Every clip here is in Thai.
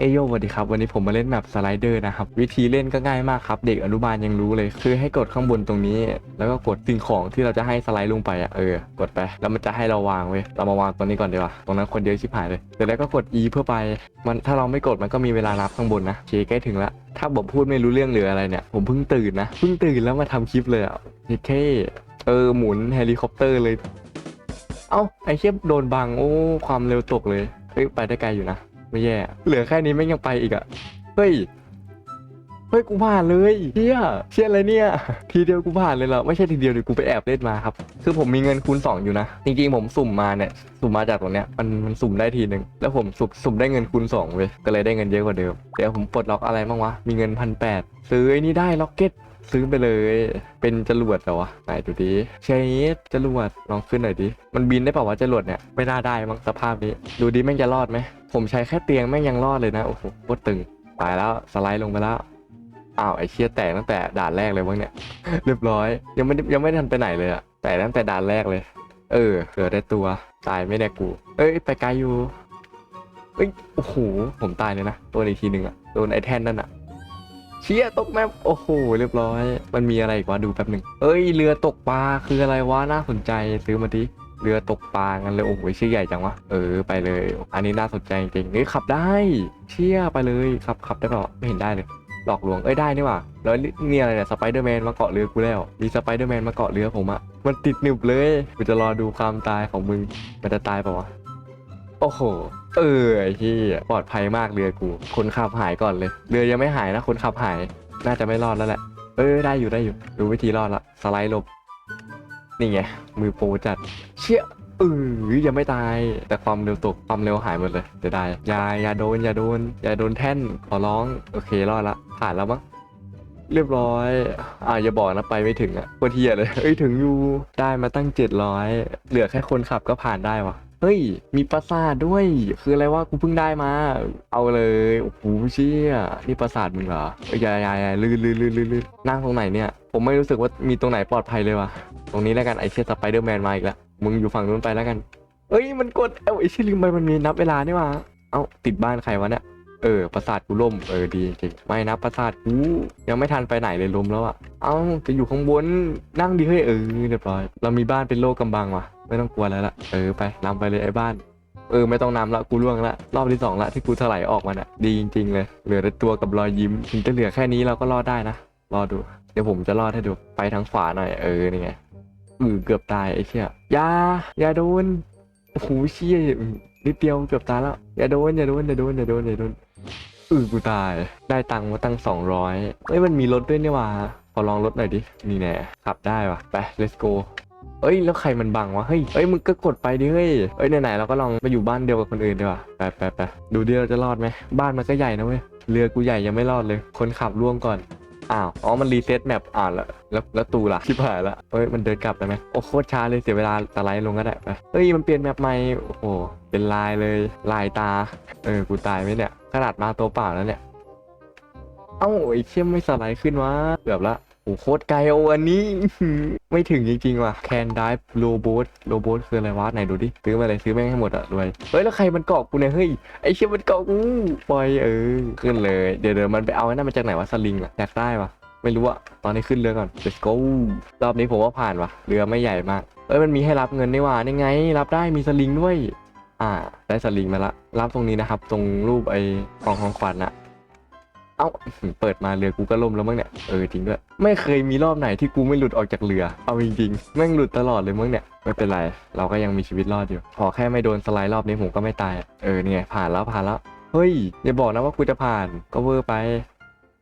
เอยโยสวัสดีครับ วันนี้ผมมาเล่นแมปสไลเดอร์นะครับ วิธีเล่นก็ง่ายมากครับ เด็กอนุบาลยังรู้เลย คือให้กดข้างบนตรงนี้ แล้วก็กดสิ่งของที่เราจะให้สไลด์ลงไปอะเออ กดไป แล้วมันจะให้เราวางเว้ยเรามาวางตรงนี้ก่อนดีกว่าตรงนั้นคนเยอะชิบหายเลยเสร็จแล้วก็กด E เพื่อไป มันถ้าเราไม่กดมันก็มีเวลานับข้างบนนะโอเคใกล้ถึงแล้วถ้าผมพูดไม่รู้เรื่องหรืออะไรเนี่ยผมเพิ่งตื่นนะเพิ่งตื่นแล้วมาทำคลิปเลยอะโอเคเออหมุนเฮลิคอปเตอร์เลย เอ้าไอ้เชี่ยโดนบังโอ้ความเร็วตกเลยเฮ้ยไปได้ไกลอยู่นะ ไม่แย่ เหลือแค่นี้ไม่งยังไปอีกอะเฮ้ย เฮ้ยกูผ่านเลยเชี่ยเชี่ยอะไรเนี่ย ทีเดียวกูผ่านเลยเหรอไม่ใช่ทีเดียวดี๋ยวกูไปแอบเล่นมาครับ คือผมมีเงินคูณสองอยู่นะ จริงๆผมสุ่มมาเนี่ยสุ่มมาจากตรงเนี้ยมันมันสุ่มได้ทีหนึ่งแล้วผมสุ่มสุ่มได้เงินคูณสองเว้ยก็เลยได้เงินเยอะกว่าเดิมเดี๋ยวผมปลดล็อกอะไรบ้างวะมีเงินพันแปดซื้อไอ้นี่ได้ล็อกเก็ตซื้อไปเลย เป็นจรวดเหรอวะ ไหนดูดิเชดจรวดลองขึ้นหน่อยดิ มันบินได้เปล่าวะจรวดเนี่ย ไม่น่าได้มั้งสภาพนี้ ดูดิแม่งจะรอดไหม ผมใช้แค่เตียงแม่งยังรอดเลยนะ โอ้โหโคตรตึง ตายแล้วสไลด์ลงไปแล้ว อ้าวไอ้เชี่ยแตกตั้งแต่ด่านแรกเลยมั้งเนี่ย เรียบร้อย ยังไม่ยังไม่ทันไปไหนเลยอะแต่ตั้งแต่ด่านแรกเลย เออเกิดได้ตัว ตายไม่แน่กู เอ้ย ไปไกลอยู่ เอ้ย โอ้โห ผมตายเลยนะ ตัวอีกทีหนึ่งอะโดนไอ้แท่นนั่นอะเชี่ยตกแมปโอ้โห เรียบร้อย มันมีอะไรอีกวะดูแป๊บหนึ่งเอ้ย เรือตกปลาคืออะไรวะ น่าสนใจซื้อมาดิ เรือตกปลากันเลยโอ้โหชื่อใหญ่จังวะเออไปเลย อันนี้น่าสนใจจริงๆเฮ้ยขับได้ เชี่ยไปเลยขับขับได้เปล่าไม่เห็นได้เลยหลอกลวงเอ้ยได้นี่ว่าแล้วนี่อะไรเนี่ยสไปเดอร์แมนมาเกาะเรือกูแล้วมีสไปเดอร์แมนมาเกาะเรือผมอะมันติดหนึบเลยกูจะรอดูความตายของมึงมันจะตายเปล่าวะโอ้โหเออที่ปลอดภัยมากเรือกู คนขับหายก่อนเลย เรือยังไม่หายนะคนขับหายน่าจะไม่รอดแล้วแหละเออได้อยู่ได้อยู่ ดูวิธีรอดละสไลด์หลบ นี่ไงมือโปรจัดเชี่ยเออยังไม่ตายแต่ความเร็วตกความเร็วหายหมดเลยเดี๋ยวได้อย่าอย่าโดนอย่าโดนอย่าโดนแท่นขอร้องโอเครอดละผ่านแล้วมั้งเรียบร้อย อ่าอย่าบอกนะไปไม่ถึงอะโคตรเทียเลย เอ้ยถึงอยู่ ได้มาตั้ง 700 เหลือแค่คนขับก็ผ่านได้วะ เฮ้ย มีปราสาทด้วย คืออะไรวะ กูเพิ่งได้มา เอาเลย โอ้โหเชี่ยนี่ปราสาทมึงเหรออยอย่าอย่าอย่าลื่นลื่นลื่นลื่นลื่นนั่งตรงไหนเนี่ย ผมไม่รู้สึกว่ามีตรงไหนปลอดภัยเลยวะตรงนี้แล้วกันไอเชี่ยสไปเดอร์แมนมาอีกแล้ว มึงอยู่ฝั่งนู้นไปแล้วกัน เอ้ย มันกด เอ้าไอเชี่ยลืมไปมันมีนับเวลานี่ว่าเอ้า ติดบ้านใครวะเนี่ย เออ ปราสาทกูล่ม เออ ดีจริงไม่นะปราสาทกูยังไม่ทันไปไหนเลยล้มแล้วอะเอ้าจะอยู่ข้างบน นั่งดิเฮ้ย เออ เรียบร้อย เรามีบ้านเป็นโลกกำบังว่ะ ไม่ต้องกลัวแล้วละเออไปนำไปเลยไอ้บ้าน เออไม่ต้องนำละกูล่วงละรอบที่สองละที่กูถลายออกมาเนี่ยดีจริง ๆ เลย เหลือแต่ตัวกับรอยยิ้มถึงจะเหลือแค่นี้เราก็รอดได้นะรอดู เดี๋ยวผมจะรอดให้ดูไปทางขวาหน่อยเออนี่ไงอือเกือบตายไอ้เชี่ยยาอย่าโดนโอ้โหเชี่ยนิดเดียวเกือบตายแล้วอย่าโดนอย่าโดนอย่าโดนอย่าโดนอย่าโดนอือกูตาย ได้ตังค์มาตั้งสองร้อยเอ้ยมันมีรถด้วยนี่หว่าขอลองรถหน่อยดินี่แน่ขับได้ว่ะไป let's go เอ้ยแล้วใครมันบังวะเฮ้ยเอ้ยมึงก็กดไปดิเฮ้ยเอ้ยไหนๆเราก็ลองไปอยู่บ้านเดียวกับคนอื่นดีกว่าไปไปไปดูดิเราจะรอดไหมบ้านมันก็ใหญ่นะเว้ยเรือกูใหญ่ยังไม่รอดเลย คนขับร่วงก่อนอ้าวอ๋อมันรีเซ็ตแมปอ่านแล้วแล้วแล้วตูล่ะชิบหายละเอ้ยมันเดินกลับได้ไหมโอ้โคตรช้าเลยเสียเวลาสไลด์ลงก็ได้ไปเฮ้ยมันเปลี่ยนแมปใหม่โอ้โหเป็นลายเลยลายตาเออกูตายไหมเนี่ยขนาดมาตัวเปล่าแล้วเนี่ยเอ้าไอ้เชี่ยไม่สไลด์ขึ้นวะเกือบละ อ้โคตรไกลโอ้อันนี้ ไม่ถึงจริงๆว่ะ Can dive robot robot คืออะไรวะไหนดูดิซื้อมาเลยซื้อแม่งให้หมดอะรวยเฮ้ยแล้วใครมันเกาะกูเนี่ยเฮ้ยไอเชี่ยมันเกาะกูปล่อยเออขึ้นเลยเดี๋ยวเดี๋ยวมันไปเอาไอ้นั่นมาจากไหนวะสลิงอะอยากได้วะไม่รู้อะตอนนี้ขึ้นเรือก่อน let's go รอบนี้ผมว่าผ่านวะเรือไม่ใหญ่มากเอ้ยมันมีให้รับเงินนี่หว่านี่ไง รับได้มีสลิงด้วย อ่า ได้สลิงมาละ รับตรงนี้นะครับ ตรงรูปไอ้กล่องของขวัญอะ เอ้าเปิดมาเรือกูก็ล่มแล้วมั้งเนี่ยเออจริงด้วยไม่เคยมีรอบไหนที่กูไม่หลุดออกจากเรือ เอาจริงๆแม่งหลุดตลอดเลยมั้งเนี่ยไม่เป็นไรเราก็ยังมีชีวิตรอดอยู่ขอแค่ไม่โดนสไลด์รอบนี้ผมก็ไม่ตายเออเนี่ยผ่านแล้วผ่านแล้วเฮ้ยอย่าบอกนะว่ากูจะผ่านก็เวอร์ไป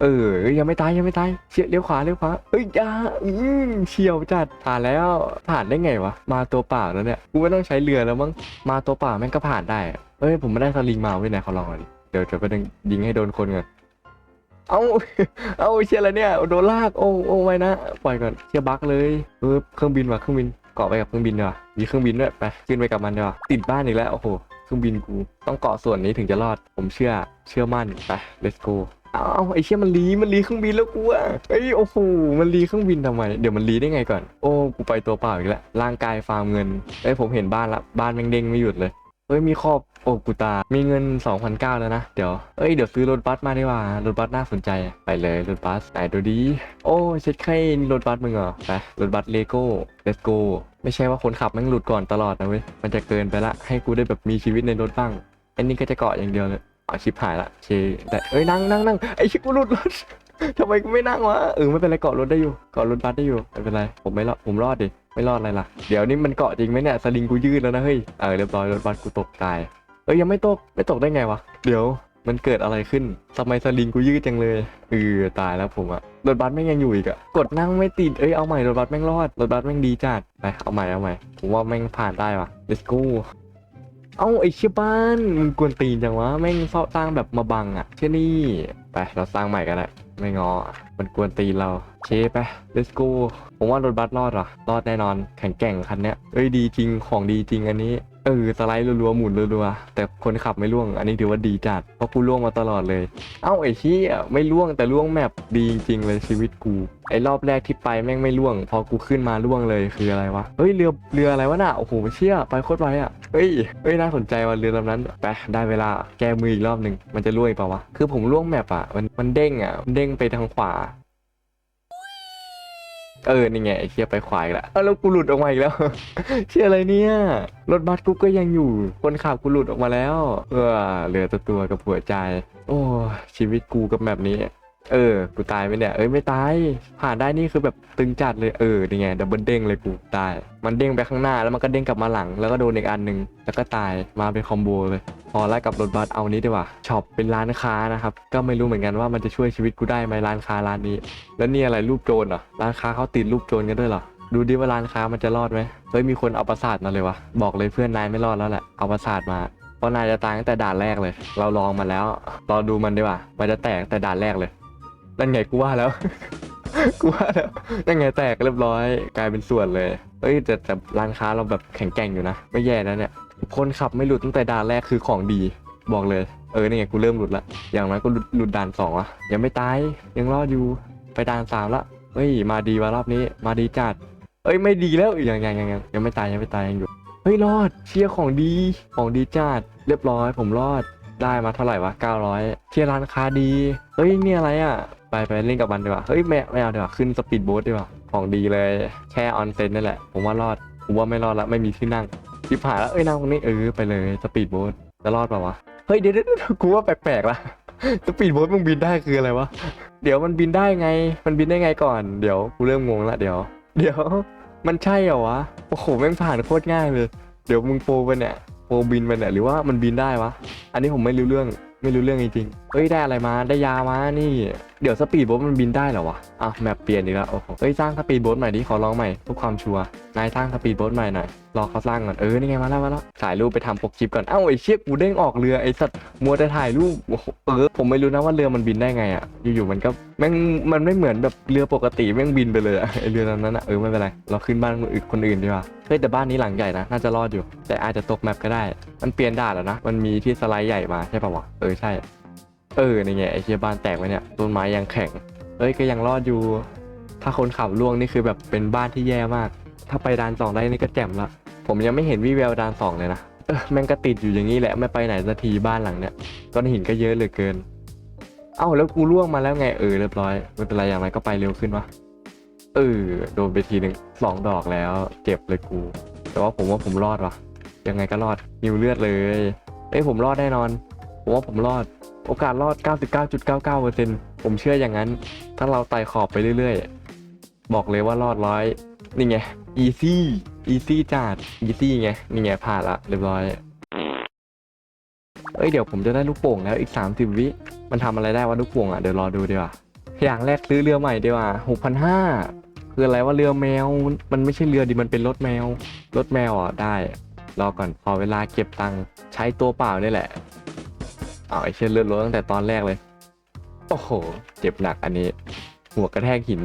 เออยังไม่ตายยังไม่ตายเฉี่ยเลี้ยวขวาเลี้ยวขวาเอ้ยอ่าอืมเฉี่ยวจัดผ่านแล้วผ่านได้ไงวะมาตัวเปล่าแล้วเนี่ยกูไม่ต้องใช้เรือแล้วมั้งมาตัวเปล่าแม่งก็ผ่านได้เอ้ยผมไม่ได้สลิงมาเว้ไหนขอลองหน่อยเดี๋ยวจะไปดึงยิงให้โดนคนก่อน เอาเอาเชียอะไรเนี่ยโดนลากโอ้โอ้ไว้นะปล่อยก่อนเชียบักเลยเออเครื่องบินว่ะเครื่องบินเกาะไปกับเครื่องบินดีกว่ามีเครื่องบินด้วยไปขึ้นไปกับมันดีกว่าติดบ้านอีกแล้วโอ้โหเครื่องบินกูต้องเกาะส่วนนี้ถึงจะรอด ผมเชื่อเชื่อมั่นไป let's go เอาเอาไอ้เชี่ยมันรีมันรีเครื่องบินแล้วกูอะเอ้โอ้โหมันรีเครื่องบินทำไม เดี๋ยวมันรีได้ไงก่อน โอ้กูไปตัวเปล่าอีกแล้วร่างกายฟาร์มเงินเอ้ผมเห็นบ้านละบ้านแม่งเด้งไม่หยุดเลย เอ้ยมีขอบโอกูตา มีเงิน2,009แล้วนะ เดี๋ยว เอ้ย เดี๋ยวซื้อรถบัสมาดีกว่า รถบัสน่าสนใจ ไปเลยรถบัสไหนดูดี โอ้เช็ดไข่นี่รถบัสมึงเหรอ ไป รถบัสเลโก้ let's go ไม่ใช่ว่าคนขับแม่งหลุดก่อนตลอดนะเว้ย มันจะเกินไปละ ให้กูได้แบบมีชีวิตในรถบ้าง อันนี้ก็จะเกาะอย่างเดียวเลยอ๋อชิบหายละเคแต่เอ้ยนั่งนั่งนั่งไอ้ชิบกูหลุดรถทำไมกูไม่นั่งวะ เออไม่เป็นไรเกาะรถได้อยู่ เกาะรถบัสได้อยู่ ไม่เป็นไร ผมไม่รอด ผมรอดดิ ไม่รอดอะไรล่ะ เดี๋ยวนี้มันเกาะจริงไหมเนี่ยสลิงกูยืดแล้วนะเฮ้ย เออเรียบร้อยรถบัสกูตกตาย เอ้ยยังไม่ตกไม่ตกได้ไงวะ เดี๋ยวมันเกิดอะไรขึ้นทำไมสลิงกูยืดจังเลยเออตายแล้วผมอะรถบัสแม่งยังอยู่อีกอะกดนั่งไม่ติดเอ้ยเอาใหม่รถบัสแม่งรอดรถบัสแม่งดีจัดไปเอาใหม่เอาใหม่ผมว่าแม่งผ่านได้ว่ะ let's go เอ้าไอ้เชี่ยบ้านมึงกวนตีนจังวะแม่งเฝ้าสร้างแบบมาบังอะเช่นนี่ไปเราสร้างใหม่กันแหละ ไม่งอ มันกวนตีเราเชไป let's go ผมว่ารถบัสรอดหรอ รอดแน่นอน แข็งแกร่งคันเนี้ยเอ้ยดีจริงของดีจริงอันนี้ เออสไลด์รัวๆหมุนรัวๆแต่คนขับไม่ล่วง อันนี้ถือว่าดีจัดเพราะกูล่วงมาตลอดเลย เอ้าไอ้ชี้ไม่ล่วงแต่ล่วงแมปดีจริงๆเลยชีวิตกูไอ้รอบแรกที่ไปแม่งไม่ล่วง พอกูขึ้นมาล่วงเลยคืออะไรวะเฮ้ยเรือเรืออะไรวะน่ะโอ้โหเชี่ยไปโคตรไวอะเฮ้ยเฮ้ยน่าสนใจว่ะเรือลำนั้นไปได้เวลาแก้มืออีกรอบหนึ่งมันจะล่วงอีกเปล่าวะคือผมล่วงแมปอะมันมันเด้งอะมันเด้งไปทางขวา เออนี่ไงไอ้เชี่ยไปขวายละเออแล้วกูหลุดออกมาอีกแล้ว เชี่ยอะไรเนี่ยรถบัสกูก็ยังอยู่ คนขับกูหลุดออกมาแล้ว เออเหลือแต่ตัวกับหัวใจ โอ้ชีวิตกูกับแบบนี้ เออ กูตายไหมเนี่ย เอ้ยไม่ตาย ผ่านได้นี่คือแบบตึงจัดเลย เออนี่ไงดับเบิลเด้งเลยกูตาย มันเด้งไปข้างหน้าแล้วมันก็เด้งกลับมาหลัง แล้วก็โดนอีกอันหนึ่งแล้วก็ตาย มาเป็นคอมโบเลย พอไล่กับรถบัสเอานี้ดีกว่า ช็อปเป็นร้านค้านะครับ ก็ไม่รู้เหมือนกันว่ามันจะช่วยชีวิตกูได้ไหมร้านค้าร้านนี้ แล้วนี่อะไรรูปโจรเหรอ ร้านค้าเขาติดรูปโจรกันด้วยเหรอ ดูดิว่าร้านค้ามันจะรอดไหมเฮ้ยมีคนเอาประสาทมาเลยวะบอกเลยเพื่อนนายไม่รอดแล้วแหละ เอาประสาทมาเพราะนายจะตายตั้งแต่ด่านแรกเลย เราลองมาแล้ว รอดูมันดีกว่า มันจะแตกแต่ด่านแรกเลย นั่นไงกูว่าแล้ว กูว่าแล้วนั่นไงแตกเรียบร้อย กลายเป็นส่วนเลยเอ้ยแต่แต่ร้านค้าเราแบบแข็งแกร่งอยู่นะ ไม่แย่นะเนี่ยคนขับไม่หลุดตั้งแต่ด่านแรกคือของดี บอกเลย เออนี่ไงกูเริ่มหลุดละอย่างน้อยก็หลุดหลุดด่านสองอะยังไม่ตายยังรอดอยู่ไปด่านสามละเฮ้ยมาดีวะรอบนี้ มาดีจัดเอ้ยไม่ดีแล้วยังยังยังยังยังไม่ตายยังไม่ตายยังอยู่เฮ้ยรอดเชียร์ของดีของดีจัดเรียบร้อย ผมรอดได้มาเท่าไหร่วะ900เชียร์ร้านค้าดีเฮ้ยเนี่ยอะไรอะ ไปไปเล่นกับมันดีกว่า เฮ้ยไม่ไม่เอาดีกว่าขึ้นสปีดโบ๊ทดีกว่า ของดีเลย แค่ออนเซ็นนั่นแหละ ผมว่ารอด ผมว่าไม่รอดละไม่มีที่นั่งชิบหายแล้วเอ้ยนั่งตรงนี้เออไปเลยสปีดโบ๊ทจะรอดเปล่าวะ เฮ้ยเดี๋ยวเดี๋ยวกูว่าแปลกๆละสปีดโบ๊ทมึงบินได้คืออะไรวะ เดี๋ยวมันบินได้ไง มันบินได้ไงก่อน เดี๋ยวกูเริ่มงงละเดี๋ยว เดี๋ยว มันใช่เหรอวะ โอ้โหแม่งผ่านโคตรง่ายเลย เดี๋ยวมึงโปรไปเนี่ยโปรบินไปเนี่ยหรือว่ามันบินได้วะ อันนี้ผมไม่รู้เรื่องไม่รู้เรื่องจริงๆเอ้ยได้อะไรมาได้ยามานี่ เดี๋ยวสปีดโบ๊ทมันบินได้เหรอวะอ้าแมปเปลี่ยนอีกแล้วโอ้โหเอ้ยสร้างสปีดโบ๊ทใหม่ดิขอลองใหม่เพื่อความชัวร์นายสร้างสปีดโบ๊ทใหม่หน่อยรอเขาสร้างก่อนเออนี่ไงมาแล้วมาแล้วถ่ายรูปไปทำปกคลิปก่อนเอ้าไอ้เชี่ยกูเด้งออกเรือไอ้สัตว์มัวแต่ถ่ายรูปโอ้โหเออผมไม่รู้นะว่าเรือมันบินได้ไงอะอยู่ๆมันก็แม่งมันไม่เหมือนแบบเรือปกติแม่งบินไปเลยอะไอเรือลำนั้นอะเออไม่เป็นไรเราขึ้นบ้านคนอื่นคนอื่นดีกว่าเฮ้ยแต่บ้านนี้หลังใหญ่นะน่าจะรอดอยู่ แต่อาจจะตกแมปก็ได้ มันเปลี่ยนด่านแล้วนะมันมีที่สไลด์ใหญ่มาใช่ป่าวะเออใช่ เออนี่ไงไอเชียบ้านแตกไว้เนี่ยต้นไม้ยังแข็งเอ้ยก็ยังรอดอยู่ ถ้าคนขับล่วงนี่คือแบบเป็นบ้านที่แย่มาก ถ้าไปด่านสองได้นี่ก็แจ่มละ ผมยังไม่เห็นวิแววด่านสองเลยนะเออแม่งก็ติดอยู่อย่างนี้แหละไม่ไปไหนสักทีบ้านหลังเนี้ยก้อนหินก็เยอะเหลือเกิน เอ้าแล้วกูล่วงมาแล้วไงเออเรียบร้อยไม่เป็นไรอย่างไรก็ไปเร็วขึ้นวะเออโดนไปทีหนึ่งสองดอกแล้ว เจ็บเลยกู แต่ว่าผมว่าผมรอดวะยังไงก็รอดนิวเลือดเลยเอ้ยผมรอดแน่นอนผมว่าผมรอด โอกาสรอด 99.99%ผมเชื่ออย่างนั้น ถ้าเราไต่ขอบไปเรื่อยๆ บอกเลยว่ารอดร้อยนี่ไง easy easy จัด easy ไง นี่ไงผ่านละเรียบร้อย เอ้ยเดี๋ยวผมจะได้ลูกโป่งแล้วอีก 30 วิ มันทำอะไรได้วะลูกโป่งอะ เดี๋ยวรอดูดีกว่า อย่างแรกซื้อเรือใหม่ดีกว่า6,500คืออะไรว่าเรือแมว มันไม่ใช่เรือดิ มันเป็นรถแมว รถแมวอะได้ รอก่อน พอเวลาเก็บตังค์ใช้ตัวเปล่านี่แหละ อาไอ้เชี่ยเลือดลดตั้งแต่ตอนแรกเลย โอ้โห เจ็บหนักอันนี้ หัวกระแทกหิน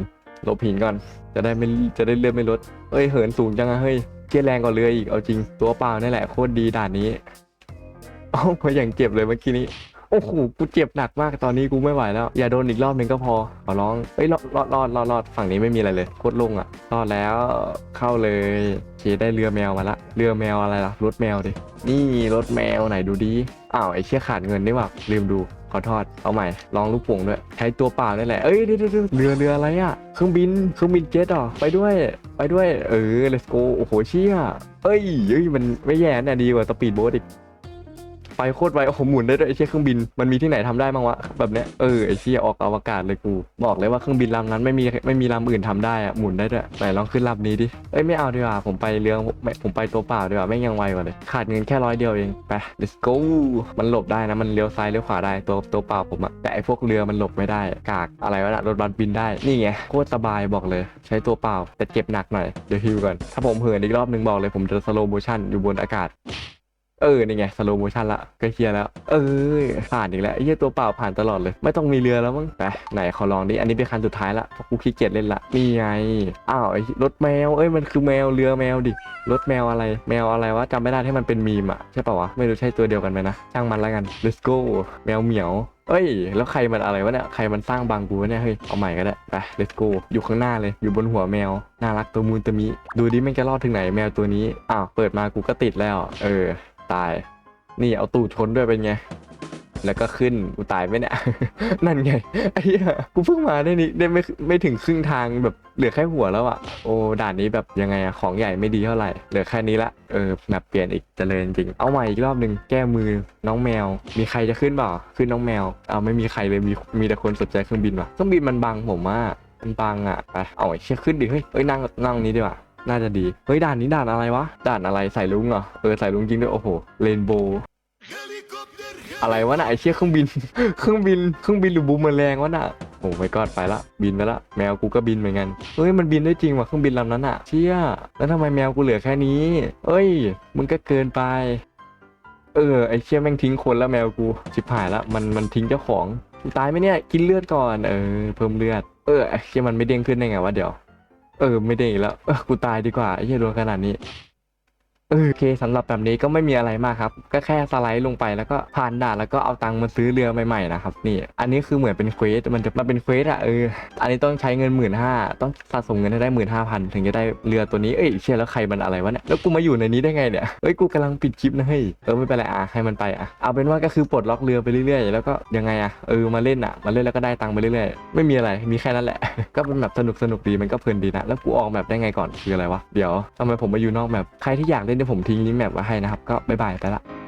ลบหินก่อน จะได้ไม่จะได้เลือดไม่ลดเอ้ยเหินสูงจังอะเฮ้ยเชี่ยแรงกว่าเรืออีกเอาจริงตัวเปล่านี่แหละโคตรดีด่านนี้ เอ้าพออย่างเจ็บเลยเมื่อกี้นี้ โอ้โห กูเจ็บหนักมาก ตอนนี้กูไม่ไหวแล้ว อย่าโดนอีกรอบหนึ่งก็พอ ขอร้อง เอ้ย รอดรอดรอดรอดรอดฝั่งนี้ไม่มีอะไรเลย โคตรลงอะ รอดแล้ว เข้าเลยเคได้เรือแมวมาละ เรือแมวอะไรล่ะ รถแมวดิ นี่รถแมวไหนดูดี อ้าวไอ้เชี่ยขาดเงินนี่หว่า ลืมดู ขอโทษเอาใหม่ ลองลูกโป่งด้วย ใช้ตัวเปล่านี่แหละ เอ้ยเดี๋ยวเดี๋ยวเดี๋ยวเรือเรืออะไรอะ เครื่องบิน เครื่องบินเจ็ตเหรอไปด้วย ไปด้วย เออ let's go โอ้โหเชี่ยเอ้ยเอ้ย มันไม่แย่นะดีกว่าสปีดโบ๊ทอีก ไปโคตรไวโอ้โหหมุนได้ด้วยไอ้เชี่ยเครื่องบินมันมีที่ไหนทำได้บ้างวะแบบเนี้ยเออไอ้เชี่ยออกอวกาศเลยกู บอกเลยว่าเครื่องบินลำนั้นไม่มีไม่มีลำอื่นทำได้อะหมุนได้ด้วยไหนลองขึ้นลำนี้ดิเอ้ยไม่เอาดีกว่าผมไปเรือไม่ผมไปตัวเปล่าดีกว่าไม่งยังไวกว่าเลยขาดเงินแค่ร้อยเดียวเองไป let's go มันหลบได้นะมันเลี้ยวซ้ายเลี้ยวขวาได้ตัวตัวเปล่าผมอะแต่ไอ้พวกเรือมันหลบไม่ได้กากอะไรวะนะรถบัสบินได้นี่ไงโคตรสบายบอกเลย ใช้ตัวเปล่าแต่เจ็บหนักหน่อยเดี๋ยวฮิวก่อนถ้าผมเหินอีกรอบนึงบอกเลยผมจะสโลโมชั่นอยู่บนอากาศ เออนี่ไงสโลโมชันละก็เคลียร์แล้ว เออผ่านอีกแล้วไอ้เหี้ยตัวเปล่าผ่านตลอดเลย ไม่ต้องมีเรือแล้วมั้งไปไหนขอลองดิ อันนี้เป็นคันสุดท้ายละเพราะกูขี้เกียจเล่นละนี่ไงอ้าวไอ้รถแมวเอ้ยมันคือแมวเรือแมวดิรถแมวอะไร แมวอะไรวะจำไม่ได้ที่มันเป็นมีมอะใช่ป่าวะไม่รู้ใช่ตัวเดียวกันไหมนะช่างมันแล้วกัน let's go แมวเหมียวเอ้ย แล้วใครมันอะไรวะเนี่ย ใครมันสร้างบังกูเนี่ย เฮ้ย เอาใหม่ก็ได้ ไป let's go อยู่ข้างหน้าเลย อยู่บนหัวแมว น่ารักตัวมูนตัวมิ ดูดิมันจะรอดถึงไหนแมวตัวนี้ อ้าว เปิดมากูก็ติดแล้ว เออ ตาย นี่เอาตูดชนด้วยเป็นไง แล้วก็ขึ้นกูตายไหมเนี่ย นั่นไงไอ้เหี้ยกูเพิ่งมาได้นี่ได้ไม่ไม่ถึงครึ่งทางแบบเหลือแค่หัวแล้วอะโอ้ด่านนี้แบบยังไงอะของใหญ่ไม่ดีเท่าไหร่เหลือแค่นี้ละเออแบบเปลี่ยนอีกเจริญจริง เอาใหม่อีกรอบหนึ่งแก้มือน้องแมว มีใครจะขึ้นเปล่าขึ้นน้องแมวเอาไม่มีใครเลยมีมีแต่คนสนใจเครื่องบินว่ะเครื่องบินมันบังผมว่ามันบังอะไปเอาไอ้เชี่ยขึ้นดิเฮ้ยเอ้ยนั่งนั่งนี้ดีกว่า น่าจะดี เฮ้ยด่านนี้ด่านอะไรวะ ด่านอะไรใส่ลุงเหรอ เออใส่ลุงจริงด้วยโอ้โหเรนโบว์อะไรวะน่ะไอเชี่ยเครื่องบิน เครื่องบิน เครื่องบินหรือบูมเมอแรงวะน่ะโอ้ไม่กอดไปละ บินไปละ แมวกูก็บินเหมือนกัน เฮ้ยมันบินได้จริงว่ะเครื่องบินลำนั้นอะ เชี่ย แล้วทำไมแมวกูเหลือแค่นี้ เอ้ย มึงก็เกินไป เออไอเชี่ยแม่งทิ้งคนแล้วแมวกูชิบหายละ มันมันทิ้งเจ้าของ ตายไหมเนี่ย กินเลือดก่อน เออ เพิ่มเลือด เออไอเชี่ยมันไม่เด้งขึ้นได้ไงวะเดี๋ยว เออไม่ได้อีกแล้วเออกูตายดีกว่าไอ้เชี่ยโดนขนาดนี้ เออโอเคสำหรับแบบนี้ก็ไม่มีอะไรมากครับ ก็แค่สไลด์ลงไปแล้วก็ผ่านด่านแล้วก็เอาตังค์มาซื้อเรือใหม่ๆนะครับนี่อันนี้คือเหมือนเป็นเควสมันจะมาเป็นเควสอะเอออันนี้ต้องใช้เงินหมื่นห้าต้องสะสมเงินให้ได้หมื่นห้าพันถึงจะได้เรือตัวนี้เอ้ยเชี่ยแล้วใครมันอะไรวะเนี่ยแล้วกูมาอยู่ในนี้ได้ไงเนี่ยเอ้ยกูกำลังปิดคลิปนะเฮ้ยเออไม่เป็นไรอะให้มันไปอะเอาเป็นว่าก็คือปลดล็อกเรือไปเรื่อยๆ แล้วก็ยังไงอะเออมาเล่นอะมาเล่นแล้วก็ได้ตังค์ไปเรื่อยๆ ไม่มีอะไรมีแค่นั้นแหละ ก็เป็นแบบสนุกสนุกดีมันก็เพลินดีนะแล้วกูออกแบบได้ไงก่อนคืออะไรวะเดี๋ยวทำไมผมมาอยู่นอกแบบใครที่อยากเล่นเดี๋ยวผมทิ้งลิงก์แมปไว้ให้นะครับ ก็บ๊ายบายไปละ